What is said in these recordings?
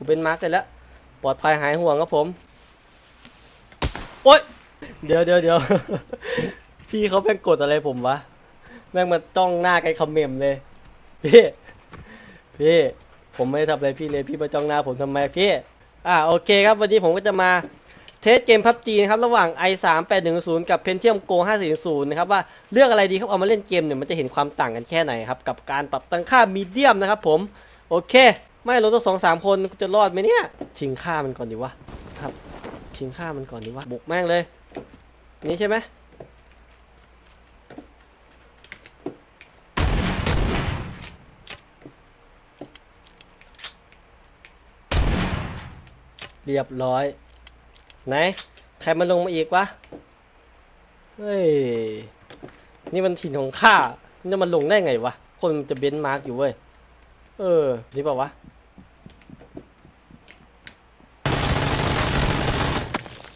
กูเป็นมาร์คเสร็จแล้ว ปลอดภัยหายห่วงครับผม โอ๊ย เดี๋ยวเดี๋ยวเดี๋ยว พี่เขาแม่งกดอะไรผมวะ แม่งมาจ้องหน้ากันคอมเมมเลย พี่ พี่ ผมไม่ได้ทำอะไรพี่เลย พี่มาจ้องหน้าผมทำไมพี่ อ่าโอเคครับ วันนี้ผมก็จะมาเทสเกมพับจีนะครับ ระหว่าง i3 810กับ Pentium Go 540นะครับว่าเลือกอะไรดีครับ เอามาเล่นเกมเนี่ยมันจะเห็นความต่างกันแค่ไหนครับ กับการปรับตั้งค่ามีเดียมนะครับผม โอเค ไม่เราต้องสองสามคนจะรอดไหมเนี่ย ชิงค่ามันก่อนดีวะครับ ชิงค่ามันก่อนดีวะบุกแม่งเลย นี่ใช่ไหมเรียบร้อย ไหน ใครมาลงมาอีกวะ เฮ้ย นี่มันถิ่นของข้านจะมาลงได้ไงวะ คนมันจะเบนซ์มาร์กอยู่เว้ย เออ นี่เปล่าวะ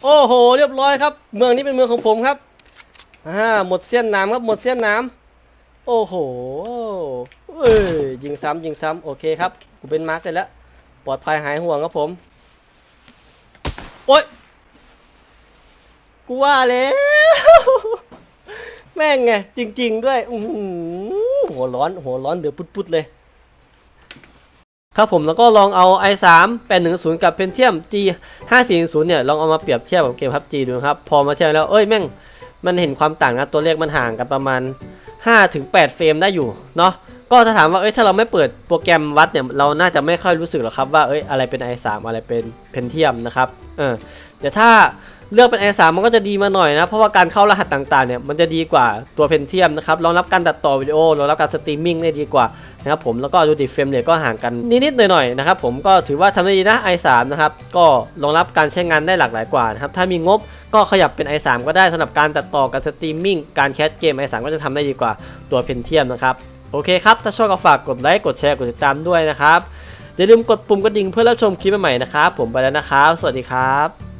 โอ้โห เรียบร้อยครับ เมืองนี้เป็นเมืองของผมครับอ่าหมดเส้นน้ำครับหมดเส้นน้ำโอ้โหเอ้ยยิงซ้ำยิงซ้ำโอเคครับกูเป็นมาร์กเสร็จแล้วปลอดภัยหายห่วงครับผมโอ๊ยกูว่าแล้ว แม่งไงจริง ๆ ด้วยอืหัวร้อนหัวร้อนเดือดปุดๆเลย ครับผมแล้วก็ลองเอา i3 810 กับ Pentium G 540เนี่ยลองเอามาเปรียบเทียบกับเกมพับ G ดูครับ พอมาเทียบแล้วเอ้ยแม่ง มันเห็นความต่างนะตัวเลขมันห่างกันประมาณ 5-8 เฟรมได้อยู่เนาะ ก็ถ้าถามว่าเอ้ยถ้าเราไม่เปิดโปรแกรมวัดเนี่ยเราน่าจะไม่ค่อยรู้สึกหรอกครับว่าเอ้ยอะไรเป็น i3 อะไรเป็น Pentium นะครับเออแต่ถ้าเลือกเป็น i3 มันก็จะดีมาหน่อยนะ เพราะว่าการเข้ารหัสต่างๆเนี่ยมันจะดีกว่าตัว Pentium นะครับรองรับการตัดต่อวิดีโอรองรับการสตรีมมิ่งได้ดีกว่านะครับผมแล้วก็ดูดิเฟรมเรทก็ห่างกันนิดๆหน่อยๆนะครับผมก็ถือว่าทำได้ดีนะ i3 นะครับก็รองรับการใช้งานได้หลากหลายกว่านะครับถ้ามีงบก็ขยับเป็น i3 ก็ได้สำหรับการตัดต่อการสตรีมมิ่งการแคสเกม i3 ก็จะทำได้ดีกว่าตัว Pentium นะครับ โอเคครับ ถ้าชอบก็ฝากกดไลค์ กดแชร์ กดติดตามด้วยนะครับ อย่าลืมกดปุ่มกระดิ่งเพื่อรับชมคลิปใหม่ๆนะครับ ผมไปแล้วนะครับ สวัสดีครับ